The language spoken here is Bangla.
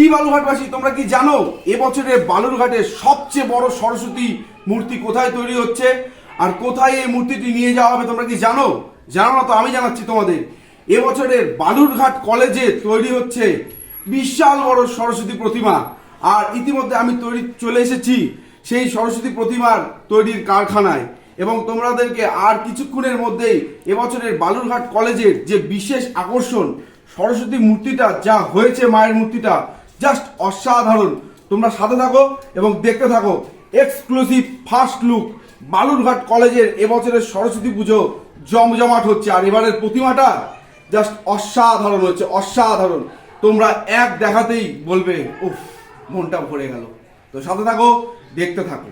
কি বালুরঘাটবাসী, তোমরা কি জানো এবছরের বালুরঘাটের সবচেয়ে বড় সরস্বতী মূর্তি কোথায় তৈরি হচ্ছে? আর কোথায় এই মূর্তিটি নিয়ে যাওয়া হবে তোমরা কি জানো? জানো না তো, আমি জানাচ্ছি তোমাদের। এবছরের বালুরঘাট কলেজে তৈরি হচ্ছে বিশাল বড় সরস্বতী প্রতিমা। আর ইতিমধ্যে আমি তৈরি চলে এসেছি সেই সরস্বতী প্রতিমার তৈরির কারখানায়। এবং তোমাদেরকে আর কিছুক্ষণের মধ্যেই এবছরের বালুরঘাট কলেজের যে বিশেষ আকর্ষণ সরস্বতী মূর্তিটা, যা হয়েছে মায়ের মূর্তিটা জাস্ট অসাধারণ। তোমরা সাথে থাকো এবং দেখতে থাকো। এক্সক্লুসিভ ফার্স্ট লুক বালুরঘাট কলেজের এবছরের সরস্বতী পুজো জমজমাট হচ্ছে। আর এবারের প্রতিমাটা জাস্ট অসাধারণ হচ্ছে, অসাধারণ। তোমরা এক দেখাতেই বলবে, উফ, মনটা ভরে গেল। তো সাথে থাকো, দেখতে থাকো।